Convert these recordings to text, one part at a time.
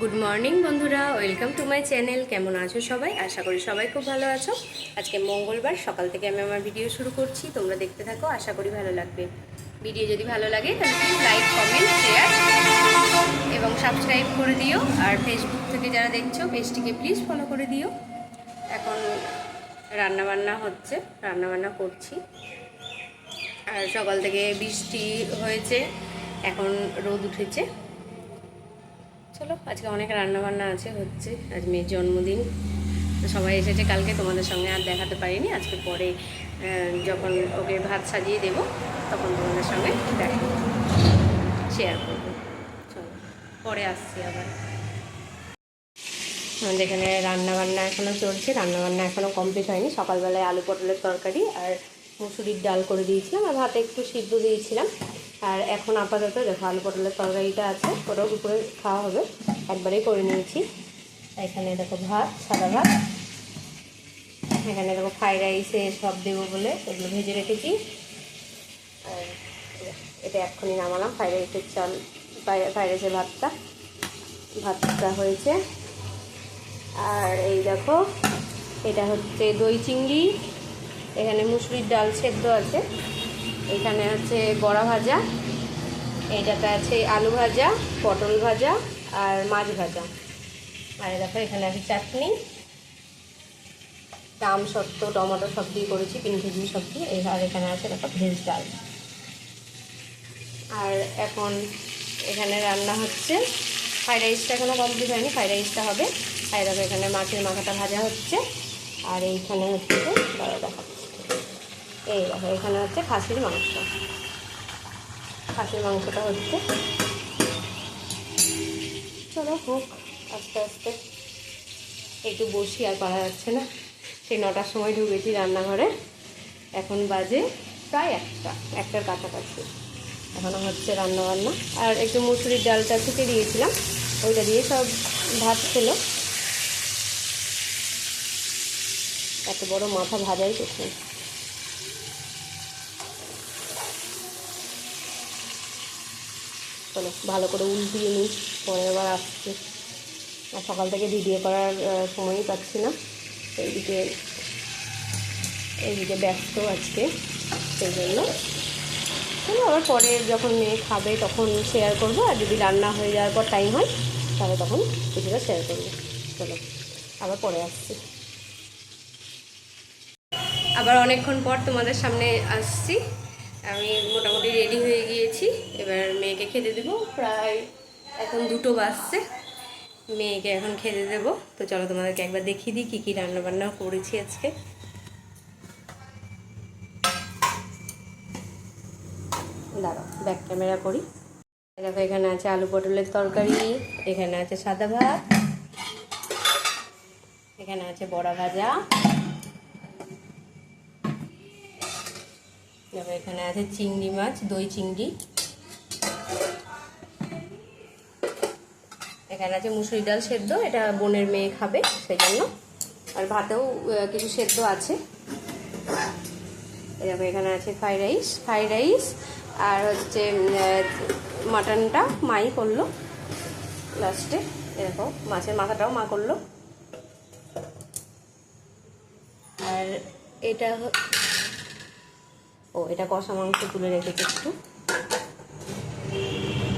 Good morning বন্ধুরা। Welcome to my channel কেমন আছো সবাই? আশা করি সবাই খুব ভালো আছো। আজকে মঙ্গলবার, সকাল থেকে আমি আমার ভিডিও শুরু করছি। তোমরা দেখতে থাকো, আশা করি ভালো লাগবে। ভিডিও যদি ভালো লাগে, তাহলে প্লিজ লাইক কমেন্ট শেয়ার এবং সাবস্ক্রাইব করে দিও। আর ফেসবুক থেকে যারা দেখছ, পেজটিকে প্লিজ ফলো করে দিও। এখন রান্নাবান্না হচ্ছে, রান্নাবান্না করছি। আর সকাল থেকে বৃষ্টি হয়েছে, এখন রোদ উঠেছে। চলো, আজকে অনেক রান্না বান্না আছে, হচ্ছে আজ মেয়ের জন্মদিন। সবাই এসেছে কালকে, তোমাদের সঙ্গে আর দেখাতে পারিনি। আজকে পরে যখন ওকে ভাত সাজিয়ে দেব, তখন তোমাদের সঙ্গে দেখা শেয়ার করব। চলো, পরে আসছি আবার। আমাদের এখানে রান্নাবান্না এখনও চলছে, রান্নাবান্না এখনও কমপ্লিট হয়নি। সকালবেলায় আলু পটলের তরকারি আর মুসুরির ডাল করে দিয়েছিলাম, আর ভাতে একটু সিদ্ধ দিয়েছিলাম। আর এখন আপাতত দেখো আলু পটলের তরকারিটা আছে, ওটাও দুপুরে খাওয়া হবে। একবারেই করে নিয়েছি। এখানে দেখো ভাত, সাদা ভাত। এখানে দেখো ফ্রাইড রাইসে সব দেবো বলে এগুলো ভেজে রেখেছি। আর এটা এক্ষুনি নামালাম, ফ্রাইড রাইসের চাল ফ্রাইড রাইসের ভাতটা। ভাতটা হয়েছে। আর এই দেখো, এটা হচ্ছে দই চিংড়ি। এখানে মুসুরির ডাল সেদ্ধ আছে। এখানে আছে বড়া ভাজা, এইটাতে আছে আলু ভাজা, পটল ভাজা আর মাছ ভাজা। আর দেখো, এখানে আছে চাটনি, দাম সত্য টমেটো সব দিয়ে করেছি তিন কেজি সবজি এই আর এখানে আছে দেখো, ভেজ ডাল। আর এখন এখানে রান্না হচ্ছে, ফ্রাইড রাইসটা এখনও কমপ্লিট হয়নি, ফ্রাইড রাইসটা হবে। আর দেখো, এখানে মাছের মাথাটা ভাজা হচ্ছে। আর এইখানে হচ্ছে দাঁড়া দেখাচ্ছি এই দেখো, এখানে হচ্ছে খাসির মাংস। খাসির মাংসটা হচ্ছে চলো হোক, আস্তে আস্তে। একটু বসি, আর পারা যাচ্ছে না। সেই নটার সময় ঢুকেছি রান্নাঘরে। এখন বাজে প্রায় একটা, একটার কাছাকাছি। এখনও হচ্ছে রান্না বান্না আর একটু মুসুরির ডালটা ফুটে দিয়েছিলাম, ওইটা দিয়ে সব ভাত খেলো। এত বড় মাথা ভাজাই কঠিন চলো, ভালো করে উল্টিয়ে নিই, পরে আবার আসছে। আর সকাল থেকে ভিডিও করার সময়ই পাচ্ছি না। এইদিকে এইদিকে ব্যস্ত আজকে সেই জন্য চলো, আবার পরে যখন মেয়ে খাবে তখন শেয়ার করব, আর যদি রান্না হয়ে যাওয়ার পর টাইম হয়, তাহলে তখন কিছুটা শেয়ার করব। চলো, আবার পরে আসছি। আবার অনেকক্ষণ পর তোমাদের সামনে আসছি। আমি মোটামুটি রেডি হয়ে গিয়েছি। এবার মেয়েকে খেতে দেবো। প্রায় এখন দুটো বাজছে। মেয়েকে এখন খেতে দেবো। তো চলো তোমাদেরকে একবার দেখিয়ে দিই কী কী রান্নাবান্না করেছি আজকে। দাঁড়াও ব্যাক ক্যামেরা করি। দেখো, এখানে আছে আলু পটলের তরকারি, এখানে আছে সাদা ভাত, এখানে আছে বড়া ভাজা তারপর এখানে আছে চিংড়ি মাছ, দই চিংড়ি। এখানে আছে মুসুরি ডাল সেদ্ধ, এটা বোনের মেয়ে খাবে সেই জন্য আর ভাতেও কিছু সেদ্ধ আছে। এরকম এখানে আছে ফ্রাইড রাইস ফ্রাইড রাইস আর হচ্ছে মাটনটা মাই করল লাস্টে। এরকম মাছের মাথাটাও মা করল। আর এটা ও, এটা কষা মাংস তুলে রেখেছি একটু।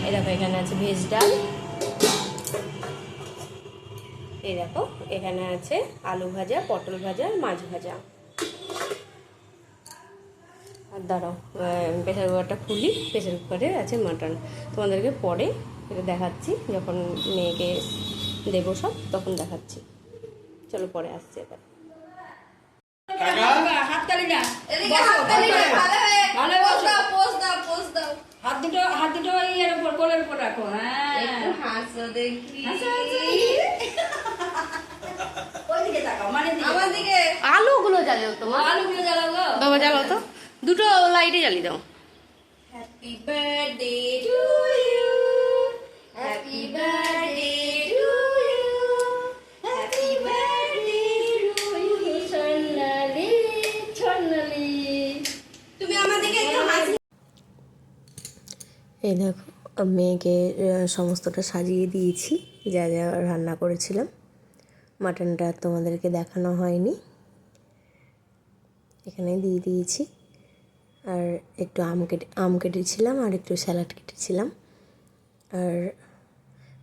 এই দেখো, এখানে আছে ভেজ ডাল। এই দেখো, এখানে আছে আলু ভাজা, পটল ভাজা মাছ ভাজা। আর দাঁড়াও প্রেশার কুকারটা খুলি প্রেশার কুকারে আছে মাটন। তোমাদেরকে পরে এটা দেখাচ্ছি, যখন মেয়েকে দেবো সব, তখন দেখাচ্ছি। চলো, পরে আসছি এবার। হাততালি না হাততালি না, ভালো বসো। দাও, পোজ দাও, পোজ দাও। হাত দুটো হাত দুটো ইয়ের উপর কোলের উপর রাখো হ্যাঁ হাসো দেখি। হাসো, হাসো। ওইদিকে তাকাও মানে দিকে। আমার দিকে আলুগুলো জ্বালিও তোমার আলুগুলো জ্বালাও গো বাবা জ্বালাও তো দুটো লাইটে জ্বালিয়ে দাও happy birthday to you happy birthday to you happy birthday to you Sonali Sonali তুমি আমার দিকে একটু হাসি এই দেখো, মেয়েকে সমস্তটা সাজিয়ে দিয়েছি, যা যা রান্না করেছিলাম। মাটনটা তোমাদেরকে দেখানো হয়নি। এখানে দিয়ে দিয়েছি। আর একটু আম কেটে, আম কেটেছিলাম আর একটু স্যালাড কেটেছিলাম। আর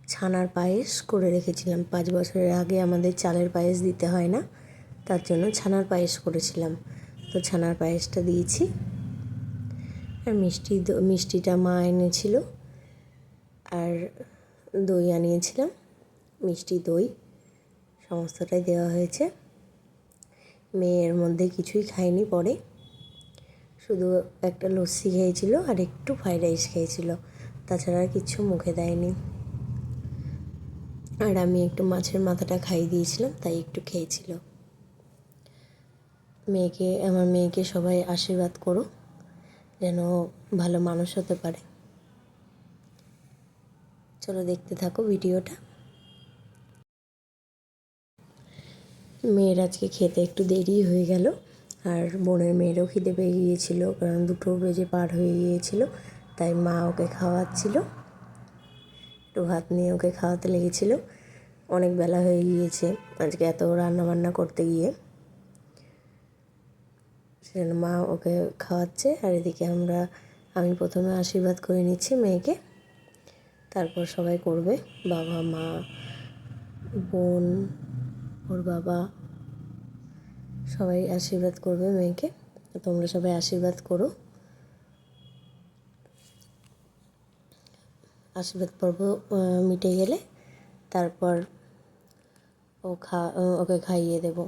ছানার পায়েস করে রেখেছিলাম। পাঁচ বছরের আগে আমাদের চালের পায়েস দিতে হয় না, তার জন্য ছানার পায়েস করেছিলাম। তো ছানার পায়েসটা দিয়েছি। মিষ্টি দ- মিষ্টিটা মা এনেছিল আর দই আনিয়েছিলাম, মিষ্টি দই, সমস্তটাই দেওয়া হয়েছে। মেয়ের মধ্যে কিছুই খায়নি পরে, শুধু একটা লস্যি খেয়েছিল আর একটু ফ্রাইড রাইস খেয়েছিল, তাছাড়া আর কিচ্ছু মুখে দেয়নি। আর আমি একটু মাছের মাথাটা খাইয়ে দিয়েছিলাম, তাই একটু খেয়েছিল। মেয়েকে, আমার মেয়েকে সবাই আশীর্বাদ করো। যেন ভালো মানুষ হতে পারে। চলো দেখতে থাকো ভিডিওটা। মেয়ের আজকে খেতে একটু দেরি হয়ে গেল, আর বোনের মেয়েরও খিদে পেয়ে গিয়েছিল, কারণ দুটো বেজে পার হয়ে গিয়েছিল, তাই মা ওকে খাওয়াচ্ছিল। একটু ভাত নিয়ে ওকে খাওয়াতে লেগেছিল। অনেক বেলা হয়ে গিয়েছে আজকে এত রান্না বান্না করতে গিয়ে। সেজন্য মা ওকে খাওয়াচ্ছে আর এদিকে আমরা, আমি প্রথমে আশীর্বাদ করে নিচ্ছি মেয়েকে। তারপর সবাই করবে। বাবা, মা, বোন, ওর বাবা, সবাই আশীর্বাদ করবে মেয়েকে। তোমরা সবাই আশীর্বাদ করো। আশীর্বাদ পর্ব মিটে গেলে তারপর ও খা, ওকে খাইয়ে দেব।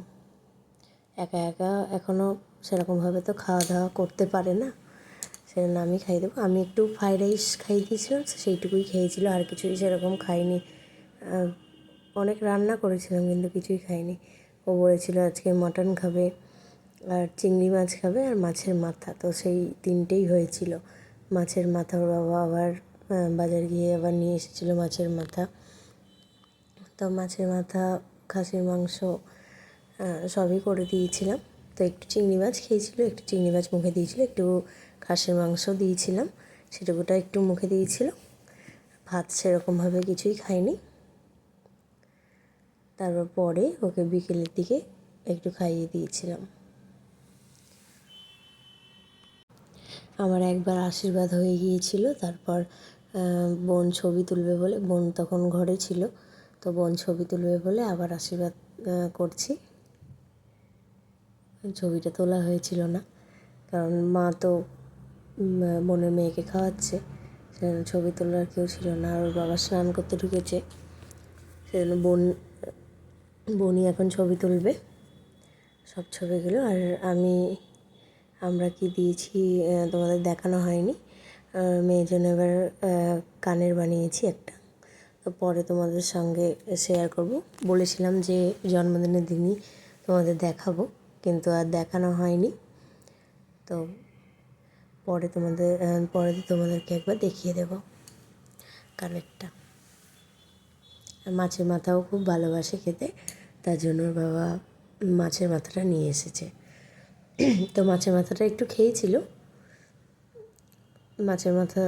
একা একা এখনও সেরকমভাবে তো খাওয়া দাওয়া করতে পারে না। সেজন্য আমি খাইয়ে দেবো। আমি একটু ফ্রাইড রাইস খাইয়ে দিয়েছিলাম সেইটুকুই খেয়েছিল, আর কিছুই সেরকম খাইনি। অনেক রান্না করেছিলাম, কিন্তু কিছুই খাইনি। ও বলেছিল আজকে মটন খাবে, আর চিংড়ি মাছ খাবে, আর মাছের মাথা। তো সেই তিনটেই হয়েছিল। মাছের মাথা ওর বাবা আবার বাজার গিয়ে আবার নিয়ে এসেছিল মাছের মাথা। তো মাছের মাথা, খাসির মাংস সবই করে দিয়েছিলাম। তো একটু চিংড়ি মাছ খেয়েছিল, একটু চিংড়ি মাছ মুখে দিয়েছিল, একটু খাসির মাংস দিয়েছিলাম সেটুকুটা একটু মুখে দিয়েছিল। ভাত সেরকমভাবে কিছুই খাইনি। তারপর পরে ওকে বিকেলের দিকে একটু খাইয়ে দিয়েছিলাম। আমার একবার আশীর্বাদ হয়ে গিয়েছিল, তারপর বোন ছবি তুলবে বলে, বোন তখন ঘরে ছিল, তো বোন ছবি তুলবে বলে আবার আশীর্বাদ করছি। ছবিটা তোলা হয়েছিল না। কারণ মা তো বোনের মেয়েকে খাওয়াচ্ছে। সেজন্য ছবি তোলার কেউ ছিল না। আর ওর বাবা স্নান করতে ঢুকেছে। সেজন্য বোন, বোনই এখন ছবি তুলবে। সব ছবিগুলো। আর আমি, আমরা কি দিয়েছি তোমাদের দেখানো হয়নি। মেয়ের জন্য এবার কানের বানিয়েছি একটা। তো পরে তোমাদের সঙ্গে শেয়ার করব। বলেছিলাম যে জন্মদিনের দিনই তোমাদের দেখাবো। কিন্তু আর দেখানো হয়নি। তো পরে তোমাদের পরে তোমাদেরকে একবার দেখিয়ে দেবো কানেরটা মাছের মাথাও খুব ভালোবাসে খেতে, তার জন্য ওর বাবা মাছের মাথাটা নিয়ে এসেছে। তো মাছের মাথাটা একটু খেয়েছিল। মাছের মাথা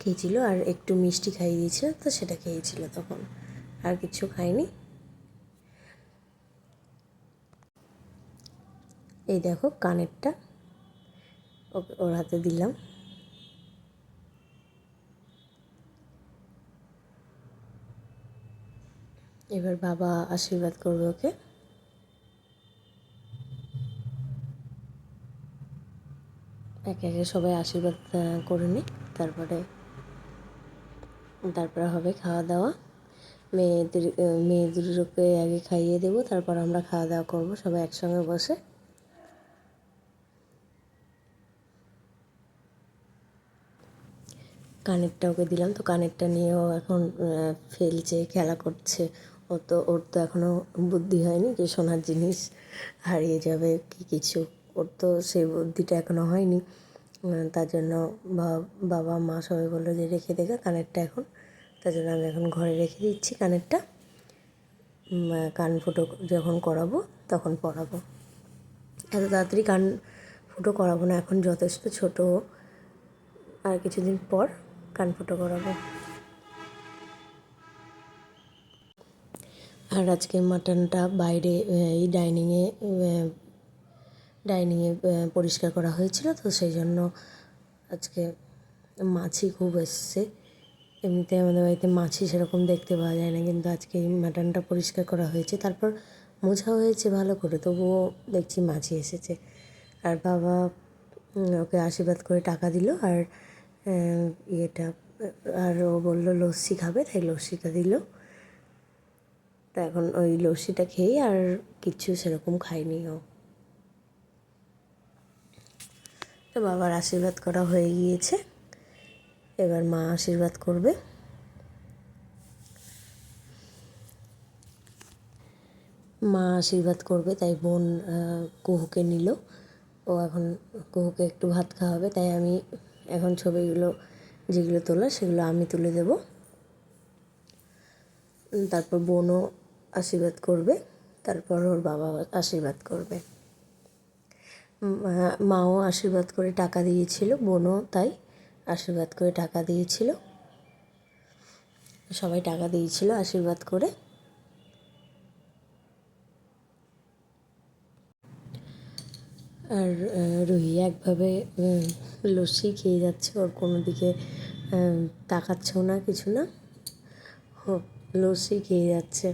খেয়েছিল আর একটু মিষ্টি খাইয়ে দিয়েছিল, তো সেটা খেয়েছিল তখন। আর কিছু খায়নি এই দেখো কানেরটা। ওকে, ওর হাতে দিলাম। এবার বাবা আশীর্বাদ করবে ওকে। একে একে সবাই আশীর্বাদ করে নিই তারপরে তারপরে হবে খাওয়া দাওয়া মেয়েদের মেয়েদেরকে আগে খাইয়ে দেবো, তারপর আমরা খাওয়া দাওয়া করব, সবাই একসঙ্গে বসে। কানেরটা ওকে দিলাম। তো কানেরটা নিয়েও এখন ফেলছে, খেলা করছে। ও তো, ওর তো এখনও বুদ্ধি হয়নি যে সোনার জিনিস হারিয়ে যাবে কি কিছু। ওর তো সেই বুদ্ধিটা এখনও হয়নি। তার জন্য বাবা, মা সবাই বলল যে রেখে দেবে কানেরটা এখন। তার জন্য আমি এখন ঘরে রেখে দিচ্ছি কানেরটা। কান ফুটো যখন করাবো তখন পরাবো। এত তাড়াতাড়ি কান ফুটো করাবো না, এখন যথেষ্ট ছোটো। আর কিছুদিন পর কান ফুটো করাবো। আর আজকে মাটনটা বাইরে এই ডাইনিংয়ে ডাইনিংয়ে পরিষ্কার করা হয়েছিল তো সেই জন্য আজকে মাছি খুব এসছে। এমনিতে আমাদের বাড়িতে মাছি সেরকম দেখতে পাওয়া যায় না, কিন্তু আজকে এই মাটনটা পরিষ্কার করা হয়েছে। তারপর মোছা হয়েছে ভালো করে, তবুও দেখছি মাছি এসেছে। আর বাবা ওকে আশীর্বাদ করে টাকা দিল, আর ইয়েটা, আর ও বলল, লস্যি খাবে? তাই লস্যিটা দিল। তা এখন ওই লস্যিটা খেয়েই আর কিচ্ছু সেরকম খায়নি ও। তো বাবার আশীর্বাদ করা হয়ে গিয়েছে। এবার মা আশীর্বাদ করবে। মা আশীর্বাদ করবে, তাই বোন কুহুকে নিল। ও এখন কুহুকে একটু ভাত খাওয়াবে, তাই আমি এখন ছবিগুলো যেগুলো তোলা, সেগুলো আমি তুলে দেব। তারপর বোনও আশীর্বাদ করবে, তারপর ওর বাবা আশীর্বাদ করবে। মাও আশীর্বাদ করে টাকা দিয়েছিল, বোনও তাই আশীর্বাদ করে টাকা দিয়েছিল। সবাই টাকা দিয়েছিল আশীর্বাদ করে। আর রুহি একভাবে লস্যি খেয়ে যাচ্ছে। ওর কোনো দিকে তাকাচ্ছেও না, কিছু না। লস্যি খেয়ে যাচ্ছে।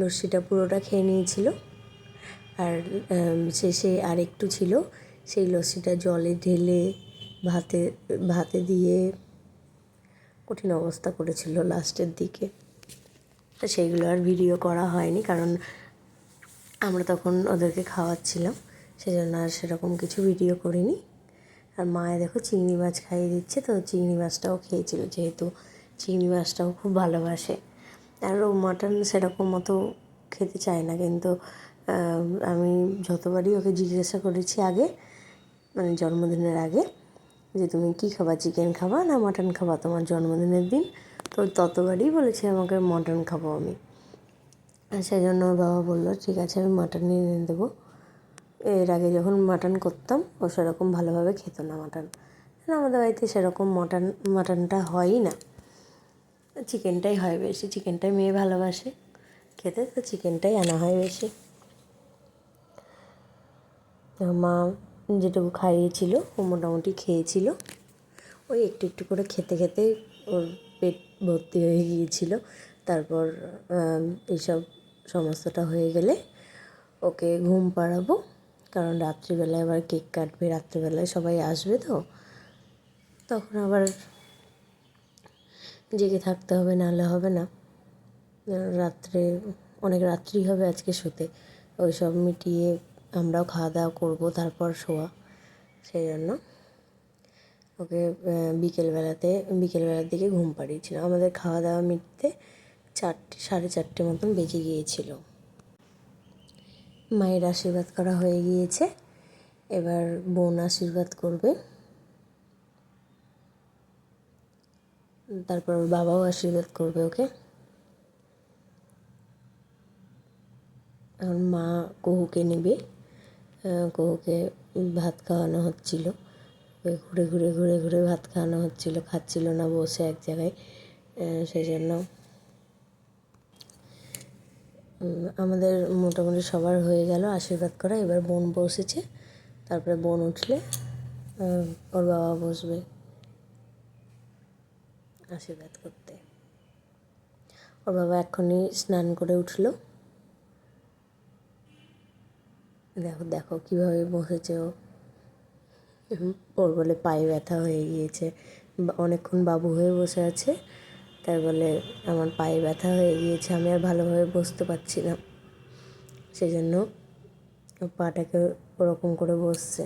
লস্যিটা পুরোটা খেয়ে নিয়েছিল। আর শেষে আর একটু ছিল। সেই লস্যিটা জলে ঢেলে ভাতে ভাতে দিয়ে কঠিন অবস্থা করেছিল লাস্টের দিকে। তো সেইগুলো আর ভিডিও করা হয়নি, কারণ আমরা তখন ওদেরকে খাওয়াচ্ছিলাম, সেজন্য আর সেরকম কিছু ভিডিও করিনি। আর মায়ে দেখো চিংড়ি মাছ খাইয়ে দিচ্ছে, তো চিংড়ি মাছটাও খেয়েছিল, যেহেতু চিংড়ি মাছটাও খুব ভালোবাসে। আর ও মাটন সেরকম মতো খেতে চায় না, কিন্তু আমি যতবারই ওকে জিজ্ঞাসা করেছি আগে মানে জন্মদিনের আগে, যে তুমি কী খাবা চিকেন খাবা না মাটন খাবা তোমার জন্মদিনের দিন, তো ততবারই বলেছে আমাকে মটন খাব আমি। সেই জন্য ওর বাবা বলল, ঠিক আছে, আমি মাটনই এনে দেবো। এর আগে যখন মাটন করতাম, ও সেরকম ভালোভাবে খেত না মাটন আমাদের বাড়িতে সেরকম মটন মাটনটা হয়ই না। চিকেনটাই হয় বেশি, চিকেনটাই মেয়ে ভালোবাসে। খেতে তো চিকেনটাই আনা হয় বেশি। মা যেটুকু খাইয়েছিল, ও মোটামুটি খেয়েছিল। ওই একটু একটু করে খেতে খেতে ওর পেট ভর্তি হয়ে গিয়েছিল। তারপর এইসব সমস্তটা হয়ে গেলে ওকে ঘুম পাড়াবো। কারণ রাত্রিবেলায় আবার কেক কাটবে, রাত্রিবেলায় সবাই আসবে তো। তখন আবার জেগে থাকতে হবে, নাহলে হবে না। রাত্রে, অনেক রাত্রি হবে আজকে শুতে। ওই সব মিটিয়ে আমরাও খাওয়া দাওয়া করব, তারপর শোয়া। সেই জন্য ওকে বিকেলবেলাতে, বিকেলবেলার দিকে ঘুম পাড়িয়েছিল আমাদের খাওয়া দাওয়া মিটতে চারটে, সাড়ে চারটে মতন বেজে গিয়েছিল। মায়ের আশীর্বাদ করা হয়ে গিয়েছে। এবার বোন আশীর্বাদ করবে। তারপর বাবাও আশীর্বাদ করবে ওকে। এখন মা কহুকে নেবে। কহুকে ভাত খাওয়ানো হচ্ছিল। ঘুরে ঘুরে ঘুরে ঘুরে ভাত খাওয়ানো হচ্ছিল। খাচ্ছিল না বসে এক জায়গায়। সেই জন্য আমাদের মোটামুটি সবার হয়ে গেল, আশীর্বাদ করা। এবার বোন বসেছে, তারপরে বোন উঠলে ওর বাবা বসবে আশীর্বাদ করতে। ওর বাবা এক্ষুনি স্নান করে উঠল। দেখো দেখো কীভাবে বসেছে ও। ওর বলে পায়ে ব্যথা হয়ে গিয়েছে। অনেকক্ষণ বাবু হয়ে বসে আছে। তাই বলে আমার পায়ে ব্যথা হয়ে গিয়েছে, আমি আর ভালোভাবে বসতে পারছি না। সেজন্য পাটাকে ওরকম করে বসছে।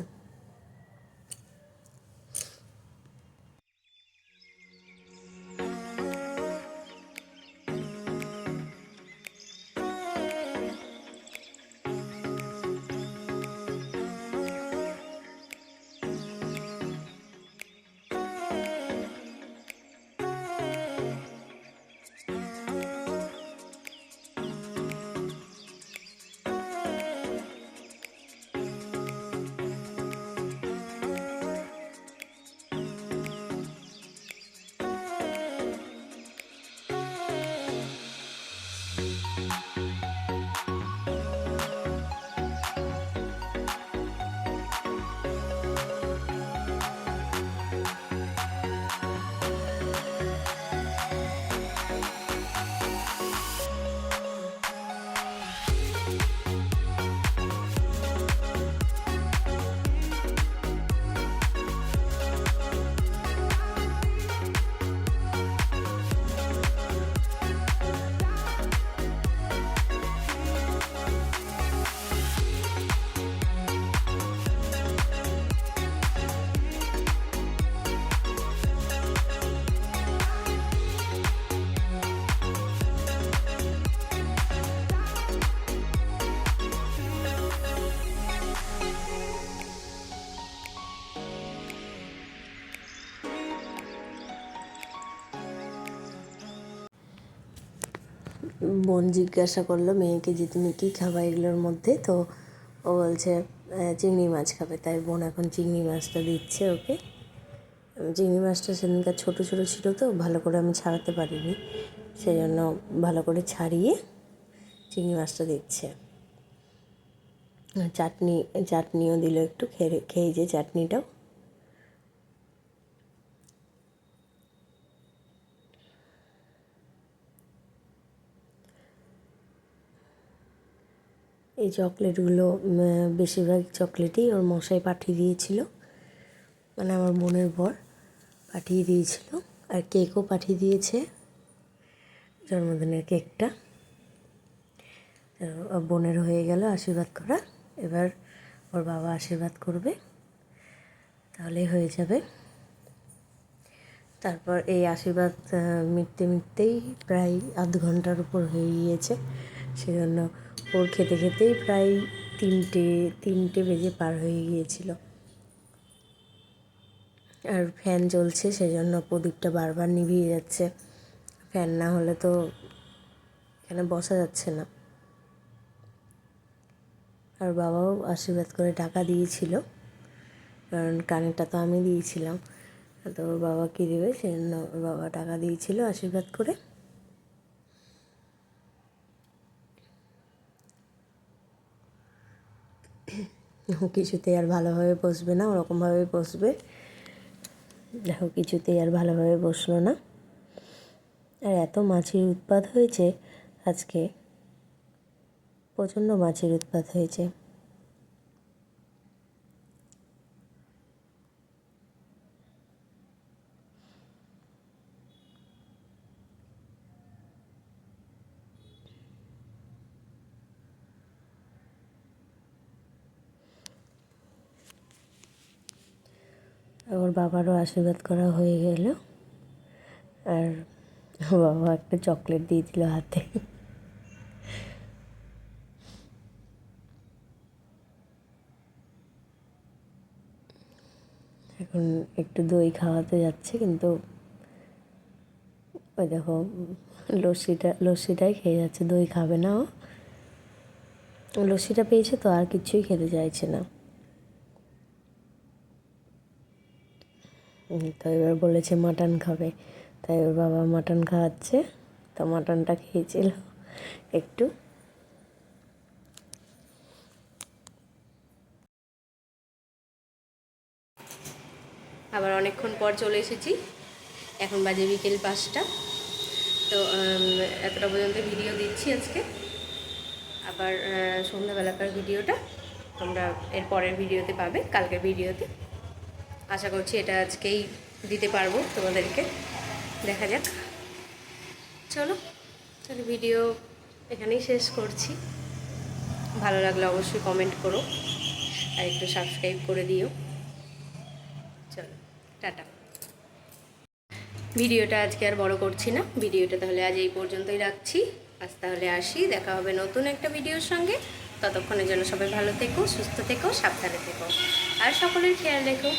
বোন জিজ্ঞাসা করল মেয়েকে যে, তুমি কী খাবা? এগুলোর মধ্যে তো ও বলছে চিংড়ি মাছ খাবে। তাই বোন এখন চিংড়ি মাছটা দিচ্ছে ওকে। চিংড়ি মাছটা সেদিনকার ছোটো ছোটো ছিল তো, ভালো করে আমি ছাড়াতে পারিনি। সেই জন্য ভালো করে ছাড়িয়ে চিংড়ি মাছটা দিচ্ছে। চাটনি, চাটনিও দিল একটু, খেয়ে খেয়েছে চাটনিটাও। এই চকলেটগুলো বেশিরভাগ চকলেটই ওর মশাই পাঠিয়ে দিয়েছিল। মানে আমার বোনের বর পাঠিয়ে দিয়েছিল আর কেকও পাঠিয়ে দিয়েছে। জন্মদিনের কেকটা। বোনের হয়ে গেল আশীর্বাদ করা। এবার ওর বাবা আশীর্বাদ করবে। তাহলে হয়ে যাবে। তারপর এই আশীর্বাদ মিটতে মিটতেই প্রায় আধ ঘণ্টার উপর হয়ে গিয়েছে। সেজন্য ওর খেতে খেতেই প্রায় তিনটে তিনটে বেজে পার হয়ে গিয়েছিল। আর ফ্যান চলছে সেজন্য প্রদীপটা বারবার নিভিয়ে যাচ্ছে। ফ্যান না হলে তো এখানে বসা যাচ্ছে না। আর বাবাও আশীর্বাদ করে টাকা দিয়েছিল, কারণ কানেরটা তো আমি দিয়েছিলাম। তো ওর বাবা কী দেবে, সেজন্য ওর বাবা টাকা দিয়েছিল আশীর্বাদ করে। কিছুতেই আর ভালোভাবে বসবে না ওরকমভাবে বসবে। দেখো, কিছুতেই আর ভালোভাবে বসল না। আর এত মাছির উৎপাত হয়েছে, আজকে প্রচণ্ড মাছির উৎপাত হয়েছে ওর বাবারও আশীর্বাদ করা হয়ে গেল। আর বাবা একটা চকলেট দিয়ে দিল হাতে। এখন একটু দই খাওয়াতে যাচ্ছে, কিন্তু ওই দেখো লস্যিটা, লস্যিটাই খেয়ে যাচ্ছে, দই খাবে না ও। লস্যিটা পেয়েছে তো, আর কিছুই খেতে চাইছে না। তো এবার বলেছে মাটন খাবে। তাই ওর বাবা মাটন খাওয়াচ্ছে। তো মাটনটা খেয়েছিল। একটু। আবার অনেকক্ষণ পর চলে এসেছি। এখন বাজে বিকেল পাঁচটা। তো এতটা পর্যন্ত ভিডিও দিচ্ছি আজকে। আবার সন্ধ্যাবেলাকার ভিডিওটা তোমরা এর পরের ভিডিওতে পাবে, কালকের ভিডিওতে। আশা করছি এটা আজকেই দিতে পারব তোমাদেরকে। দেখা যাক। চলো, তাহলে ভিডিও এখানেই শেষ করছি। ভালো লাগলে অবশ্যই কমেন্ট করো আর একটু সাবস্ক্রাইব করে দিও। চলো, টাটা। ভিডিওটা আজকে আর বড় করছি না। ভিডিওটা তাহলে আজ এই পর্যন্তই রাখছি। আজ তাহলে আসি, দেখা হবে নতুন একটা ভিডিওর সঙ্গে। ততক্ষণের জন্য সবাই ভালো থেকো, সুস্থ থেকো, সাবধানে থেকো। আর সকলের খেয়াল রেখো।